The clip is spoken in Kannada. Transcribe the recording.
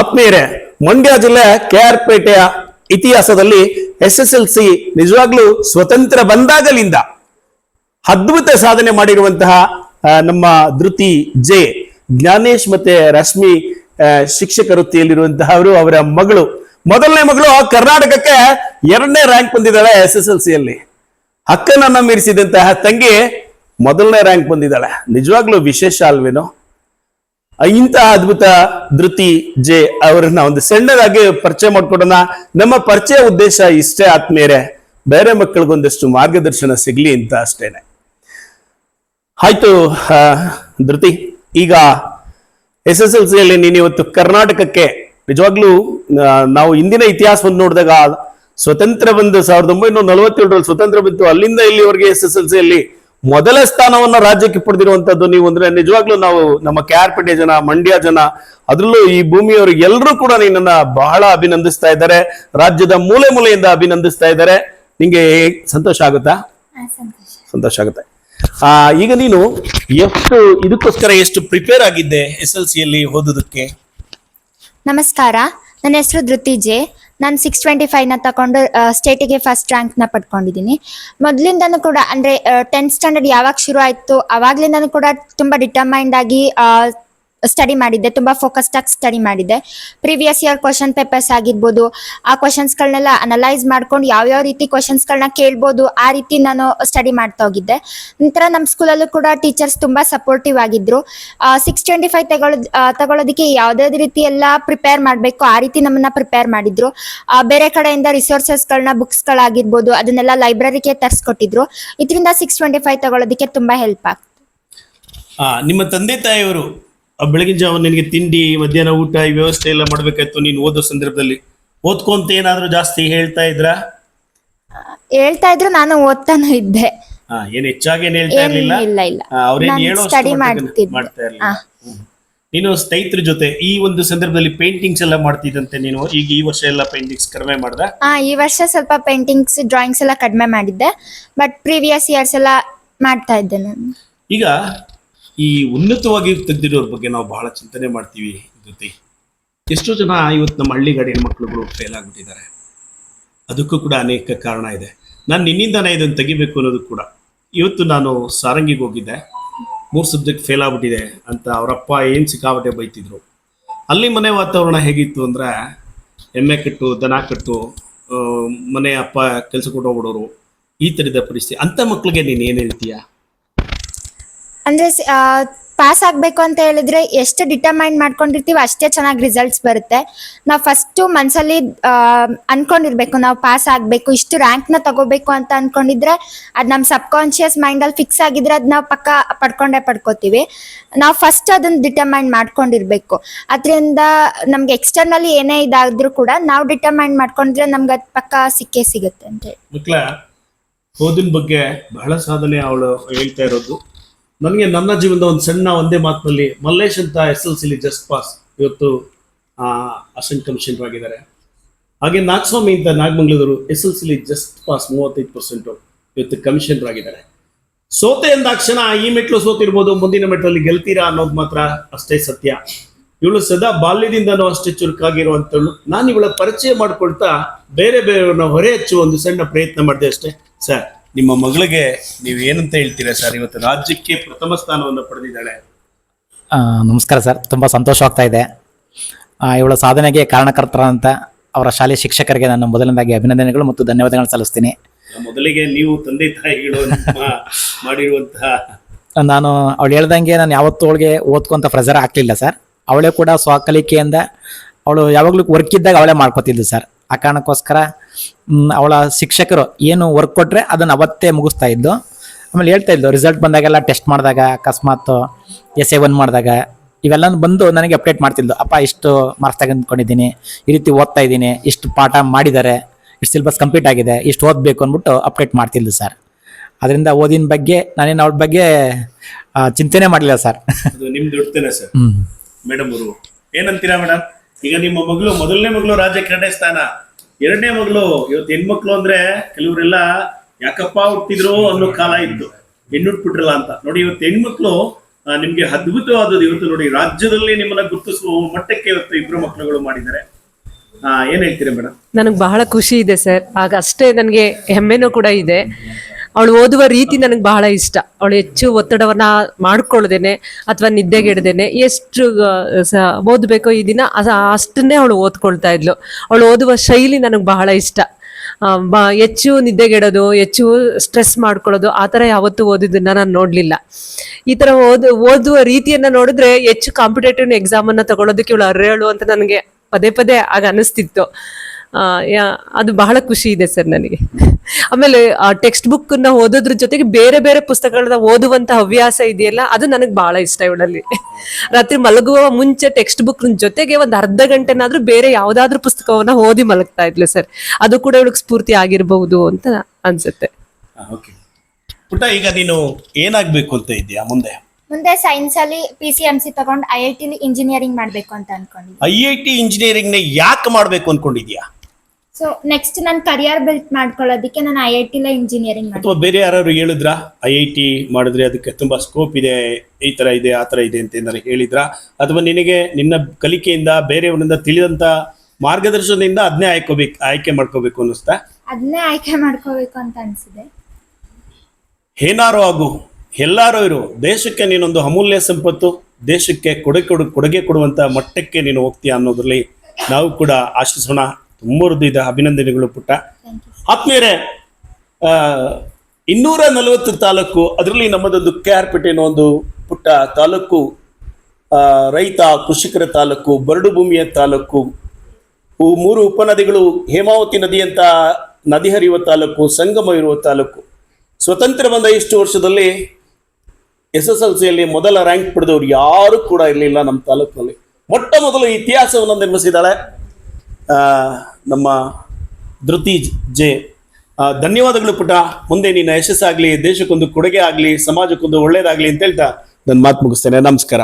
ಆತ್ಮೀಯರೇ, ಮಂಡ್ಯ ಜಿಲ್ಲೆ ಕೆ ಆರ್ ಪೇಟೆಯ ಇತಿಹಾಸದಲ್ಲಿ ಎಸ್ ಎಸ್ ಎಲ್ ಸಿ ನಿಜವಾಗ್ಲೂ ಸ್ವತಂತ್ರ ಬಂದಾಗಲಿಂದ ಅದ್ಭುತ ಸಾಧನೆ ಮಾಡಿರುವಂತಹ ನಮ್ಮ ಧೃತಿ ಜೆ ಜ್ಞಾನೇಶ್ ಮತ್ತೆ ರಶ್ಮಿ ಶಿಕ್ಷಕ ವೃತ್ತಿಯಲ್ಲಿರುವಂತಹ ಅವರು ಮಗಳು. ಮೊದಲನೇ ಮಗಳು ಕರ್ನಾಟಕಕ್ಕೆ ಎರಡನೇ ರ್ಯಾಂಕ್ ಬಂದಿದ್ದಾಳೆ ಎಸ್ ಎಸ್ ಎಲ್ ಸಿ ಅಲ್ಲಿ ಅಕ್ಕನನ್ನ ಮೀರಿಸಿದಂತಹ ತಂಗಿ ಮೊದಲನೇ ರ್ಯಾಂಕ್ ಬಂದಿದ್ದಾಳೆ. ನಿಜವಾಗ್ಲೂ ವಿಶೇಷ ಅಲ್ವೇನೋ? ಇಂತಹ ಅದ್ಭುತ ಧೃತಿ ಜೆ ಅವರನ್ನ ಒಂದು ಸಣ್ಣದಾಗಿ ಪರಿಚಯ ಮಾಡ್ಕೊಡೋಣ. ನಮ್ಮ ಪರಿಚಯ ಉದ್ದೇಶ ಇಷ್ಟೇ ಆತ್ಮೀಯರೇ, ಬೇರೆ ಮಕ್ಕಳಿಗೊಂದಷ್ಟು ಮಾರ್ಗದರ್ಶನ ಸಿಗ್ಲಿ ಅಂತ ಅಷ್ಟೇನೆ. ಆಯ್ತು ಧೃತಿ, ಈಗ ಎಸ್ ಎಸ್ ಎಲ್ ಸಿಯಲ್ಲಿ ನೀನು ಇವತ್ತು ಕರ್ನಾಟಕಕ್ಕೆ ನಿಜವಾಗ್ಲೂ ನಾವು ಇಂದಿನ ಇತಿಹಾಸವನ್ನು ನೋಡಿದಾಗ ಸ್ವತಂತ್ರ ಬಂದು ಸಾವಿರದ ಒಂಬೈನೂರ ನಲವತ್ತೇಳರಲ್ಲಿ ಸ್ವತಂತ್ರ ಬಂತು. ಅಲ್ಲಿಂದ ಇಲ್ಲಿವರೆಗೆ ಎಸ್ ಎಸ್ ಎಲ್ ಸಿಯಲ್ಲಿ ಮೊದಲ ಸ್ಥಾನವನ್ನ ರಾಜ್ಯಕ್ಕೆ ಪಡೆದಿರುವಂತದ್ದು ನೀವು ಅಂದ್ರೆ ನಿಜವಾಗ್ಲೂ ನಾವು ನಮ್ಮ ಕೆ ಆರ್ ಪೇಟೆ ಜನ ಮಂಡ್ಯ ಜನ ಅದ್ರಲ್ಲೂ ಈ ಭೂಮಿಯವರು ಎಲ್ಲರೂ ಕೂಡ ನಿನ್ನನ್ನ ಬಹಳ ಅಭಿನಂದಿಸ್ತಾ ಇದ್ದಾರೆ. ರಾಜ್ಯದ ಮೂಲೆ ಮೂಲೆಯಿಂದ ಅಭಿನಂದಿಸ್ತಾ ಇದ್ದಾರೆ. ನಿಂಗೆ ಸಂತೋಷ ಆಗುತ್ತಾ? ಸಂತೋಷ. ಆಗುತ್ತೆ. ಆ ಈಗ ನೀನು ಎಷ್ಟು ಇದಕ್ಕೋಸ್ಕರ ಎಷ್ಟು ಪ್ರಿಪೇರ್ ಆಗಿದ್ದೆ ಎಸ್ ಎಲ್ ಸಿಯಲ್ಲಿ ಓದೋದಕ್ಕೆ? ನಮಸ್ಕಾರ. ನನ್ನ ಹೆಸರು ಧೃತಿ ಜೆ. ನಾನು ಸಿಕ್ಸ್ ಟ್ವೆಂಟಿ ಫೈವ್ನ ತಗೊಂಡು ಸ್ಟೇಟಿಗೆ ಫಸ್ಟ್ ರ್ಯಾಂಕ್ನ ಪಡ್ಕೊಂಡಿದ್ದೀನಿ ಮೊದಲಿಂದನೂ ಕೂಡ ಅಂದರೆ ಟೆಂತ್ ಸ್ಟ್ಯಾಂಡರ್ಡ್ ಯಾವಾಗ ಶುರು ಆಯಿತು, ಅವಾಗ್ಲಿಂದನೂ ಕೂಡ ತುಂಬ ಡಿಟರ್ಮೈಂಡ್ ಆಗಿ ಸ್ಟಡಿ ಮಾಡಿದ್ದೆ, ತುಂಬಾ ಫೋಕಸ್ಡ್ ಆಗಿ ಸ್ಟಡಿ ಮಾಡಿದ್ದೆ. ಪ್ರೀವಿಯಸ್ ಇಯರ್ ಕ್ವಶನ್ ಪೇಪರ್ಸ್ ಆಗಿರ್ಬೋದು, ಆ ಕ್ವಶನ್ಸ್ಗಳನ್ನೆಲ್ಲ ಅನಲೈಸ್ ಮಾಡ್ಕೊಂಡು ಯಾವ ಯಾವ ರೀತಿ ಕ್ವಶನ್ಸ್ಗಳನ್ನ ಕೇಳ್ಬೋದು, ಆ ರೀತಿ ನಾನು ಸ್ಟಡಿ ಮಾಡ್ತಾ ಹೋಗಿದ್ದೆ. ನಂತರ ನಮ್ಮ ಸ್ಕೂಲಲ್ಲೂ ಕೂಡ ಟೀಚರ್ಸ್ ತುಂಬಾ ಸಪೋರ್ಟಿವ್ ಆಗಿದ್ರು. ಸಿಕ್ಸ್ ಟ್ವೆಂಟಿ ಫೈವ್ ತಗೊಳೋ ತಗೊಳ್ಳೋದಕ್ಕೆ ಯಾವುದೇ ರೀತಿ ಎಲ್ಲ ಪ್ರಿಪೇರ್ ಮಾಡಬೇಕು, ಆ ರೀತಿ ನಮ್ಮನ್ನ ಪ್ರಿಪೇರ್ ಮಾಡಿದ್ರು. ಬೇರೆ ಕಡೆಯಿಂದ ರಿಸೋರ್ಸಸ್ಗಳ್ನ ಬುಕ್ಸ್ ಗಳಾಗಿರ್ಬೋದು, ಅದನ್ನೆಲ್ಲ ಲೈಬ್ರರಿಗೆ ತರಿಸ್ಕೊಟ್ಟಿದ್ರು. ಇದರಿಂದ ಸಿಕ್ಸ್ ಟ್ವೆಂಟಿ ಫೈವ್ ತಗೊಳ್ಳೋದಕ್ಕೆ ತುಂಬಾ ಹೆಲ್ಪ್ ಆಗ್ತದೆ ನಿಮ್ಮ ತಂದೆ ತಾಯಿಯವರು ಬೆಳಗಿನ ಜಾವ ನಿನಗೆ ತಿಂಡಿ ಮಧ್ಯಾಹ್ನ ಊಟ ಈ ವ್ಯವಸ್ಥೆ ಎಲ್ಲ ಮಾಡ್ಬೇಕಾಯ್ತು ನೀನು ಓದೋ ಸಂದರ್ಭದಲ್ಲಿ. ಓದ್ಕೊಂತ ಏನಾದರೂ ಜಾಸ್ತಿ ಹೇಳ್ತಾ ಇದ್ರಾ? ಹೇಳ್ತಾ ಇದ್ರು ನಾನು ಓದ್ತಾನು ಇದ್ದೆ. ಏನ್ ಹೆಚ್ಚಾಗಿ ಏನ್ ಹೇಳ್ತಾ ಏನ್ ಇರ್ಲಿಲ್ಲ? ಇಲ್ಲ, ಇಲ್ಲ. ಆ, ಅವ್ರೇನ್ ನಾನ್ ಹೇಳೋ study ಮಾಡ್ತಿದ್ದೆ. ಮಾಡ್ತಾ ಇರ್ಲಿಲ್ಲ. ಆ. ಹ್ಮ್. ನೀನು ಸ್ನೇಹಿತರ ಜೊತೆ ಈ ಒಂದು ಸಂದರ್ಭದಲ್ಲಿ ಪೇಂಟಿಂಗ್ಸ್ ಎಲ್ಲ ಮಾಡ್ತಿದ್ದಂತೆ ನೀನು. ಈಗ ಈ ವರ್ಷ ಎಲ್ಲ ಪೇಂಟಿಂಗ್ಸ್ ಕಡಿಮೆ ಮಾಡ್ದ? ಆ ಈ ವರ್ಷ ಸ್ವಲ್ಪ ಪೇಂಟಿಂಗ್ಸ್ ಡ್ರಾಯಿಂಗ್ಸ್ ಎಲ್ಲ ಕಡಿಮೆ ಮಾಡಿದ್ದೆ. ಬಟ್ ಪ್ರೀವಿಯಸ್ ಇಯರ್ಸ್ ಎಲ್ಲ ಮಾಡ್ತಾ ಇದ್ದೆ ನಾನು. ಈಗ ಈ ಉನ್ನತವಾಗಿ ತೆಗೆದಿರೋರ ಬಗ್ಗೆ ನಾವು ಬಹಳ ಚಿಂತನೆ ಮಾಡ್ತೀವಿ ಜೊತೆ. ಎಷ್ಟೋ ಜನ ಇವತ್ತು ನಮ್ಮ ಹಳ್ಳಿಗಾಡಿನ ಹೆಣ್ಮಕ್ಳುಗಳು ಫೇಲ್ ಆಗ್ಬಿಟ್ಟಿದ್ದಾರೆ. ಅದಕ್ಕೂ ಕೂಡ ಅನೇಕ ಕಾರಣ ಇದೆ. ನಾನು ನಿನ್ನಿಂದನೇ ಇದನ್ನು ತೆಗಿಬೇಕು ಅನ್ನೋದು ಕೂಡ. ಇವತ್ತು ನಾನು ಸಾರಂಗಿಗೆ ಹೋಗಿದ್ದೆ. ಮೂರು ಸಬ್ಜೆಕ್ಟ್ ಫೇಲ್ ಆಗ್ಬಿಟ್ಟಿದೆ ಅಂತ ಅವರಪ್ಪ ಏನು ಸಿಕ್ಕಾಬಟ್ಟೆ ಬೈತಿದ್ರು. ಅಲ್ಲಿ ಮನೆ ವಾತಾವರಣ ಹೇಗಿತ್ತು ಅಂದ್ರೆ, ಎಮ್ಮೆ ಕಟ್ಟು, ದನ ಕಟ್ಟು ಮನೆ ಅಪ್ಪ ಕೆಲಸ ಕೊಟ್ಟೋಗ್ಬಿಡೋರು ಈ ಥರದ ಪರಿಸ್ಥಿತಿ. ಅಂಥ ಮಕ್ಕಳಿಗೆ ನೀನು ಏನು ಹೇಳ್ತೀಯಾ? ಅಂದ್ರೆ ಪಾಸ್ ಆಗ್ಬೇಕು ಅಂತ ಹೇಳಿದ್ರೆ ಎಷ್ಟು ಡಿಟರ್ಮೈನ್ ಮಾಡ್ಕೊಂಡಿರ್ತೀವಿ ಅಷ್ಟೇ ಚೆನ್ನಾಗಿ ರಿಸಲ್ಟ್ಸ್ ಬರುತ್ತೆ. ನಾವು ಫಸ್ಟು ಮನ್ಸಲ್ಲಿ ಆ, ಅನ್ಕೊಂಡಿರ್ಬೇಕು ನಾವು ಪಾಸ್ ಆಗ್ಬೇಕು ಇಷ್ಟು ನ ತಗೋಬೇಕು ಅಂತ ಅನ್ಕೊಂಡಿದ್ರೆ ಅದ್ ನಮ್ಮ ಕಾನ್ಶಿಯಸ್ ಮೈಂಡಲ್ಲಿ ಫಿಕ್ಸ್ ಆಗಿದ್ರೆ ಅದ್ ನಾವು ಪಕ್ಕ ಪಡ್ಕೊಂಡೇ ಪಡ್ಕೋತೀವಿ. ನಾವು ಫಸ್ಟ್ ಅದನ್ನ ಡಿಟರ್ಮೈನ್ ಮಾಡ್ಕೊಂಡಿರ್ಬೇಕು. ಅದರಿಂದ ನಮ್ಗೆ ಎಕ್ಸ್ಟರ್ನಲಿ ಏನೇ ಇದಾದ್ರೂ ಕೂಡ ನಾವು ಡಿಟರ್ಮೈನ್ ಮಾಡ್ಕೊಂಡ್ರೆ ನಮ್ಗೆ ಅದ್ ಪಕ್ಕ ಸಿಕ್ಕೇ ಸಿಗುತ್ತೆ ಅಂತ ಹೇಳಿ. ಬಗ್ಗೆ ಬಹಳ ಸಾಧನೆ ಅವಳು ಹೇಳ್ತಾ ಇರೋದು. ನನಗೆ ನನ್ನ ಜೀವನದ ಒಂದು ಸಣ್ಣ ಒಂದೇ ಮಾತಿನಲ್ಲಿ ಮಲ್ಲೇಶ್ ಅಂತ ಎಸ್ ಎಲ್ ಸಿಲಿ ಜಸ್ಟ್ ಪಾಸ್ ಇವತ್ತು ಅಸಿಸ್ಟೆಂಟ್ ಕಮಿಷನರ್ ಆಗಿದ್ದಾರೆ ಹಾಗೆ ನಾಗಸ್ವಾಮಿ ಅಂತ ನಾಗಮಂಗ್ಳೂರು ಎಸ್ ಎಲ್ ಸಿಲಿ ಜಸ್ಟ್ ಪಾಸ್ ಮೂವತ್ತೈದು ಪರ್ಸೆಂಟು ಇವತ್ತು ಕಮಿಷನರ್ ಆಗಿದ್ದಾರೆ ಸೋತೆ ಅಂದಾಕ್ಷಣ ಈ ಮೆಟ್ಲು ಸೋತಿರ್ಬೋದು ಮುಂದಿನ ಮೆಟ್ಲಲ್ಲಿ ಗೆಲ್ತೀರಾ ಅನ್ನೋದು ಮಾತ್ರ ಅಷ್ಟೇ ಸತ್ಯ. ಇವಳು ಸದಾ ಬಾಲ್ಯದಿಂದನೂ ಅಷ್ಟೇ ಚುರುಕಾಗಿರುವಂಥವಳು. ನಾನು ಇವಳ ಪರಿಚಯ ಮಾಡ್ಕೊಳ್ತಾ ಬೇರೆ ಬೇರೆಯವ್ರನ್ನ ಹೊರೆ ಹಚ್ಚುವ ಒಂದು ಸಣ್ಣ ಪ್ರಯತ್ನ ಮಾಡಿದೆ ಅಷ್ಟೇ. ಸರ್ ನಿಮ್ಮ ಮಗಳಿಗೆ ನೀವು ಏನಂತ ಹೇಳ್ತೀರಾ ಸರ್ ಇವತ್ತು ರಾಜ್ಯಕ್ಕೆ ಪ್ರಥಮ ಸ್ಥಾನವನ್ನು ಪಡೆದಿದ್ದಾಳೆ? ನಮಸ್ಕಾರ ಸರ್. ತುಂಬ ಸಂತೋಷವಾಗ್ತಾ ಇದೆ. ಆ, ಇವಳ ಸಾಧನೆಗೆ ಕಾರಣಕರ್ತರಂತ ಅವರ ಶಾಲೆಯ ಶಿಕ್ಷಕರಿಗೆ ನಾನು ಮೊದಲನೇದಾಗಿ ಅಭಿನಂದನೆಗಳು ಮತ್ತು ಧನ್ಯವಾದಗಳನ್ನು ಸಲ್ಲಿಸ್ತೀನಿ. ಮೊದಲಿಗೆ ನೀವು ತಂದೆ ತಾಯಿಗಳು ಮಾಡಿರುವಂತಹ ನಾನು ಅವಳು ಹೇಳ್ದಂಗೆ ನಾನು ಯಾವತ್ತೂ ಅವಳಿಗೆ ಓದ್ಕೊಂತ ಪ್ರೆಸರ್ ಆಗ್ಲಿಲ್ಲ ಸರ್. ಅವಳೇ ಕೂಡ ಸ್ವಕಲಿಕೆಯಿಂದ ಅವಳು ಯಾವಾಗಲೂ ವರ್ಕ್ ಇದ್ದಾಗ ಅವಳೇ ಮಾಡ್ಕೋತಿದ್ಲು ಸರ್. ಆ ಕಾರಣಕ್ಕೋಸ್ಕರ ಅವಳ ಶಿಕ್ಷಕರು ಏನು ವರ್ಕ್ ಕೊಟ್ಟರೆ ಅದನ್ನು ಅವತ್ತೇ ಮುಗಿಸ್ತಾ ಇದ್ದು ಆಮೇಲೆ ಹೇಳ್ತಾ ಇದ್ಲು ರಿಸಲ್ಟ್ ಬಂದಾಗೆಲ್ಲ ಟೆಸ್ಟ್ ಮಾಡಿದಾಗ ಅಕಸ್ಮಾತ್ ಎಸ್ ಎ ಒನ್ ಮಾಡಿದಾಗ ಇವೆಲ್ಲ ಬಂದು ನನಗೆ ಅಪ್ಡೇಟ್ ಮಾಡ್ತಿದ್ಲು. ಅಪ್ಪ ಇಷ್ಟು ಮಾರ್ಕ್ಸ್ ತೆಗೆದುಕೊಂಡಿದ್ದೀನಿ ಈ ರೀತಿ ಓದ್ತಾ ಇದ್ದೀನಿ ಇಷ್ಟು ಪಾಠ ಮಾಡಿದ್ದಾರೆ ಇಷ್ಟು ಸಿಲೆಬಸ್ ಕಂಪ್ಲೀಟ್ ಆಗಿದೆ ಇಷ್ಟು ಓದಬೇಕು ಅಂದ್ಬಿಟ್ಟು ಅಪ್ಡೇಟ್ ಮಾಡ್ತಿದ್ಲು ಸರ್ ಅದರಿಂದ ಓದಿನ ಬಗ್ಗೆ ನಾನೇನು ಅವ್ರ ಬಗ್ಗೆ ಚಿಂತೆನೇ ಮಾಡಲಿಲ್ಲ ಸರ್ ಅದು ನಿಮ್ದು ಸರ್ ಮೇಡಮ್ ಅವರು. ಏನಂತೀರಾ ಮೇಡಮ್? ಈಗ ನಿಮ್ಮ ಮಗಳು, ಮೊದಲನೇ ಮಗಳು ರಾಜ್ಯಕ್ಕೆ ಎರಡನೇ ಸ್ಥಾನ, ಎರಡನೇ ಮಗಳು ಇವತ್ತು ಹೆಣ್ಮಕ್ಳು ಅಂದ್ರೆ ಕೆಲವರೆಲ್ಲ ಯಾಕಪ್ಪ ಹುಟ್ಟಿದ್ರು ಅನ್ನೋ ಕಾಲ ಇತ್ತು, ಹೆಣ್ಣುಟ್ಬಿಟ್ರಲ್ಲ ಅಂತ. ನೋಡಿ, ಇವತ್ತು ಹೆಣ್ಮಕ್ಳು ನಿಮ್ಗೆ ಅದ್ಭುತವಾದದ್ದು ಇವತ್ತು ನೋಡಿ, ರಾಜ್ಯದಲ್ಲಿ ನಿಮ್ಮನ್ನ ಗುರುತಿಸುವ ಮಟ್ಟಕ್ಕೆ ಇವತ್ತು ಇಬ್ರು ಮಕ್ಕಳುಗಳು ಮಾಡಿದ್ದಾರೆ. ಏನ್ ಹೇಳ್ತೀರಾ ಮೇಡಮ್ ನನಗೆ ಬಹಳ ಖುಷಿ ಇದೆ ಸರ್. ಆಗ ಅಷ್ಟೇ ನನಗೆ ಹೆಮ್ಮೆನೂ ಕೂಡ ಇದೆ. ಅವಳು ಓದುವ ರೀತಿ ನನಗೆ ಬಹಳ ಇಷ್ಟ. ಅವಳು ಹೆಚ್ಚು ಒತ್ತಡವನ್ನ ಮಾಡ್ಕೊಳ್ಳ್ದೇನೆ ಅಥವಾ ನಿದ್ದೆಗೆಡ್ದೇನೆ ಎಷ್ಟು ಓದ್ಬೇಕು ಈ ದಿನ ಅಷ್ಟನ್ನೇ ಅವಳು ಓದ್ಕೊಳ್ತಾ ಇದ್ಲು. ಅವಳು ಓದುವ ಶೈಲಿ ನನಗೆ ಬಹಳ ಇಷ್ಟ. ಹೆಚ್ಚು ನಿದ್ದೆಗೆಡೋದು ಹೆಚ್ಚು ಸ್ಟ್ರೆಸ್ ಮಾಡ್ಕೊಳ್ಳೋದು, ಆ ಥರ ಯಾವತ್ತೂ ಓದಿದ್ದನ್ನು ನಾನು ನೋಡಲಿಲ್ಲ. ಈ ಥರ ಓದು, ಓದುವ ರೀತಿಯನ್ನು ನೋಡಿದ್ರೆ ಹೆಚ್ಚು ಕಾಂಪಿಟೇಟಿವ್ ಎಕ್ಸಾಮನ್ನು ತಗೊಳ್ಳೋದಕ್ಕೆ ಇವಳು ಅರ್ರೇಳು ಅಂತ ನನಗೆ ಪದೇ ಪದೇ ಆಗ ಅನಿಸ್ತಿತ್ತು. ಅದು ಬಹಳ ಖುಷಿ ಇದೆ ಸರ್ ನನಗೆ. ಆಮೇಲೆ ಆ ಟೆಕ್ಸ್ಟ್ ಬುಕ್ನ ಓದೋದ್ರ ಜೊತೆಗೆ ಬೇರೆ ಬೇರೆ ಪುಸ್ತಕಗಳನ್ನ ಓದುವಂತ ಹವ್ಯಾಸ ಇದೆಯಲ್ಲ ಅದು ನನಗೆ ಬಹಳ ಇಷ್ಟ ಇವಳಲ್ಲಿ. ರಾತ್ರಿ ಮಲಗುವ ಮುಂಚೆ ಟೆಕ್ಸ್ಟ್ ಬುಕ್ ಜೊತೆಗೆ ಒಂದು ಅರ್ಧ ಗಂಟೆನಾದ್ರೂ ಬೇರೆ ಯಾವ್ದಾದ್ರು ಪುಸ್ತಕವನ್ನ ಓದಿ ಮಲಗ್ತಾ ಇದ್ಲು ಸರ್. ಅದು ಕೂಡ ಇವಳಿಗೆ ಸ್ಫೂರ್ತಿ ಆಗಿರಬಹುದು ಅಂತ ಅನ್ಸುತ್ತೆ. ಓಕೆ ಪುಟ್ಟ ಈಗ ನೀನು ಏನಾಗ್ಬೇಕು ಅಂತ ಇದೆಯಾ ಮುಂದೆ? ಮುಂದೆ ಸೈನ್ಸ್ ಅಲ್ಲಿ ಪಿ ಸಿ ಎಂ ಸಿ ತಗೊಂಡು ಐ ಐ ಟಿ ಇಂಜಿನಿಯರಿಂಗ್ ಮಾಡ್ಬೇಕು ಅಂತ ಅನ್ಕೊಂಡಿದ್ದೀನಿ. ಐ ಐ ಟಿ ಇಂಜಿನಿಯರಿಂಗ್ನ ಯಾಕೆ ಮಾಡ್ಬೇಕು ಅನ್ಕೊಂಡಿದ್ಯಾ ಸೊ ನೆಕ್ಸ್ಟ್ ನನ್ನ ಕರಿಯರ್ ಬಿಲ್ಟ್ ಮಾಡ್ಕೊಳ್ಳೋದಕ್ಕೆ ನಾನು ಐ ಐ ಟಿಲೇ ಇಂಜಿನಿಯರಿಂಗ್ ಮಾಡಿ ಅಥವಾ ಬೇರೆ ಯಾರು ಹೇಳಿದ್ರ? ಐ ಐ ಟಿ ಮಾಡಿದ್ರೆ ಅದಕ್ಕೆ ತುಂಬಾ ಸ್ಕೋಪ್ ಇದೆ ಈ ತರ ಇದೆ ಆ ತರ ಇದೆ ಅಂತ ಏನಾರು ಹೇಳಿದ್ರ? ಅಥವಾ ನಿನಗೆ ನಿನ್ನ ಕಲಿಕೆಯಿಂದ ಬೇರೆಯವರಿಂದ ತಿಳಿದಂತ ಮಾರ್ಗದರ್ಶನದಿಂದ ಅದನ್ನೇ ಆಯ್ಕೋಬೇಕು ಆಯ್ಕೆ ಮಾಡ್ಕೋಬೇಕು ಅನ್ನಿಸ್ತಾ? ಅದನ್ನೇ ಆಯ್ಕೆ ಮಾಡ್ಕೋಬೇಕು ಅಂತ ಅನ್ಸಿದೆ. ಏನಾರು ಆಗು ಎಲ್ಲಾರು ಇರು ದೇಶಕ್ಕೆ ನೀನೊಂದು ಅಮೂಲ್ಯ ಸಂಪತ್ತು ದೇಶಕ್ಕೆ ಕೊಡುಗೆ ಕೊಡು ಕೊಡುಗೆ ಕೊಡುವಂತ ಮಟ್ಟಕ್ಕೆ ನೀನು ಹೋಗ್ತೀಯ ಅನ್ನೋದ್ರಲ್ಲಿ ನಾವು ಕೂಡ ಆಶಿಸೋಣ ತುಂಬ ಹೃದಯದ ಅಭಿನಂದನೆಗಳು ಪುಟ್ಟ. ಆತ್ಮೀಯರೇ ಆ, ಇನ್ನೂರ ನಲವತ್ತು ತಾಲೂಕು ಅದರಲ್ಲಿ ನಮ್ಮದೊಂದು ಕೆ ಆರ್ ಪೇಟೆ ಅನ್ನೋ ಒಂದು ಪುಟ್ಟ ತಾಲೂಕು ಆ, ರೈತ ಕೃಷಿಕರ ತಾಲೂಕು ಬರಡು ಭೂಮಿಯ ತಾಲೂಕು ಮೂರು ಉಪನದಿಗಳು ಹೇಮಾವತಿ ನದಿ ಅಂತ ನದಿ ಹರಿಯುವ ತಾಲೂಕು ಸಂಗಮ ಇರುವ ತಾಲೂಕು. ಸ್ವತಂತ್ರ ಬಂದ ಇಷ್ಟು ವರ್ಷದಲ್ಲಿ ಎಸ್ ಎಸ್ ಎಲ್ ಸಿಯಲ್ಲಿ ಮೊದಲ ರ್ಯಾಂಕ್ ಪಡೆದವರು ಯಾರು ಕೂಡ ಇರಲಿಲ್ಲ ನಮ್ಮ ತಾಲೂಕಿನಲ್ಲಿ. ಮೊಟ್ಟ ಮೊದಲು ಇತಿಹಾಸವನ್ನು ನಿರ್ಮಿಸಿದ್ದಾಳೆ. ನಮ್ಮ ಧೃತಿ ಜೆ. ಧನ್ಯವಾದಗಳು ಪುಟ ಮುಂದೆ ನಿನ್ನ ಯಶಸ್ಸಾಗಲಿ, ದೇಶಕ್ಕೊಂದು ಕೊಡುಗೆ ಆಗಲಿ ಸಮಾಜಕ್ಕೊಂದು ಒಳ್ಳೇದಾಗಲಿ ಅಂತ ಹೇಳ್ತಾ ನನ್ನ ಮಾತು ಮುಗಿಸ್ತೇನೆ. ನಮಸ್ಕಾರ.